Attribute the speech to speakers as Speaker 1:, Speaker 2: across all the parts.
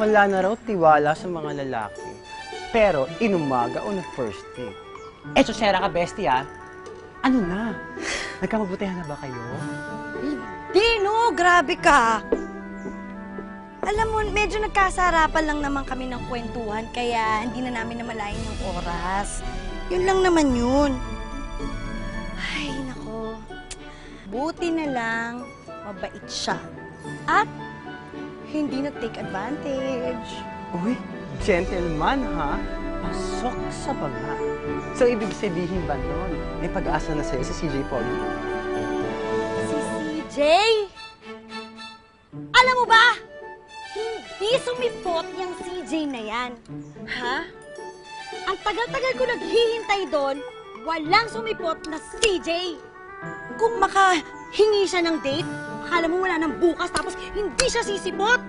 Speaker 1: wala na raw tiwala sa mga lalaki. Pero inumaga on the first date. Eh, Chosera ka, bestie, ah. Ano na? Nagkamabutihan na ba kayo?
Speaker 2: Di, no, grabe ka. Alam mo, medyo nagkasarapan lang naman kami ng kwentuhan, kaya hindi na namin namalayan yung oras. Yun lang naman yun. Ay, nako. Buti na lang, mabait siya. At hindi na-take advantage.
Speaker 1: Uy, gentleman, ha? Pasok sa banga. So, ibig sabihin ba nun, may pag-asa na sa'yo si CJ Polly?
Speaker 2: Si CJ? Alam mo ba? Hindi sumipot yung CJ na yan. Ha? Ang tagal-tagal ko naghihintay doon, walang sumipot na CJ. Kung makahingi siya ng date, akala mo wala nang bukas tapos hindi siya sisipot.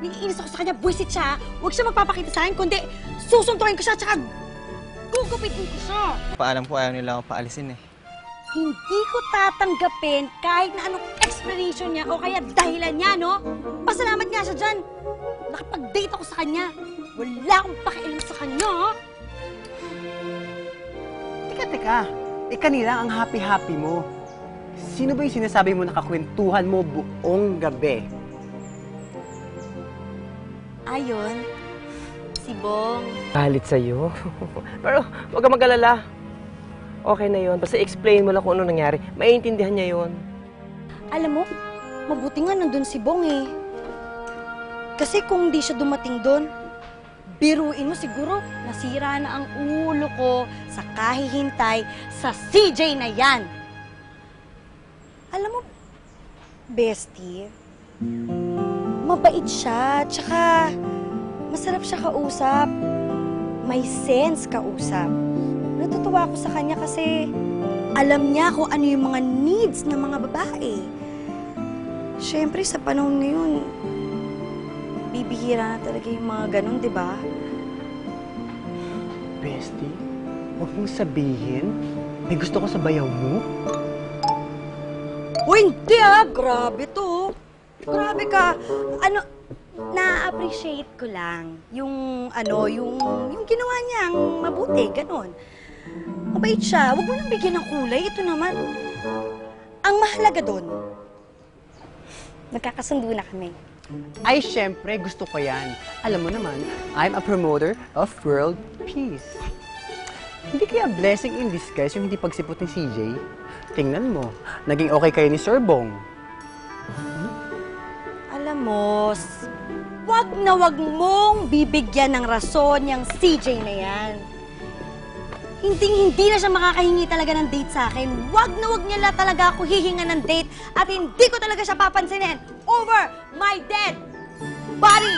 Speaker 2: Naiinis ako sa kanya, buwisit siya. Huwag siya magpapakita sa akin, kundi susuntukin ko siya tsaka gugupitin ko siya.
Speaker 3: Paalam ko ayaw nila ako paalisin eh.
Speaker 2: Hindi ko tatanggapin kahit na anong explanation niya o kaya dahilan niya, no? Pasalamat nga siya dyan. Nakapag-date ako sa kanya. Wala akong pakialam sa kanya, ha?
Speaker 1: Teka, teka. Eh, kanila ang happy-happy mo. Sino ba yung sinasabi mo nakakwentuhan mo buong gabi?
Speaker 2: Ayon, si Bong.
Speaker 4: Galit sa'yo. Pero huwag ka mag-alala. Okay na yon. Basta explain mo lang kung ano nangyari. Maiintindihan niya yon.
Speaker 2: Alam mo, mabuti nga nandun si Bong, eh. Kasi kung di siya dumating doon, biruin mo siguro, nasira na ang ulo ko sa kahihintay sa CJ na yan. Alam mo, bestie, mabait siya, tsaka masarap siya kausap. May sense kausap. Natutuwa ako sa kanya kasi alam niya kung ano yung mga needs ng mga babae. Siyempre, sa panahon ngayon, bibihira na talaga yung mga ganun, di ba?
Speaker 1: Bestie, huwag mong sabihin. May gusto ko sa bayaw mo?
Speaker 2: Uy, hindi ah! Grabe to. Grabe ka. Ano, na-appreciate ko lang yung, ano, yung, yung ginawa niyang mabuti, ganun. Mabait siya. Huwag mo nang bigyan ng kulay. Ito naman. Ang mahalaga doon, nagkakasundo na kami.
Speaker 1: Ay, syempre, gusto ko yan. Alam mo naman, I'm a promoter of world peace. Hindi kaya blessing in disguise yung hindi pagsipot ni CJ? Tingnan mo, naging okay kayo ni Sir Bong.
Speaker 2: Alam mo, wag na wag mong bibigyan ng rason yung CJ na yan. Hindi, hindi na siya makakahingi talaga ng date sa akin. Wag na wag niya la talaga ako hihinga ng date at hindi ko talaga siya papansinin over my dead body.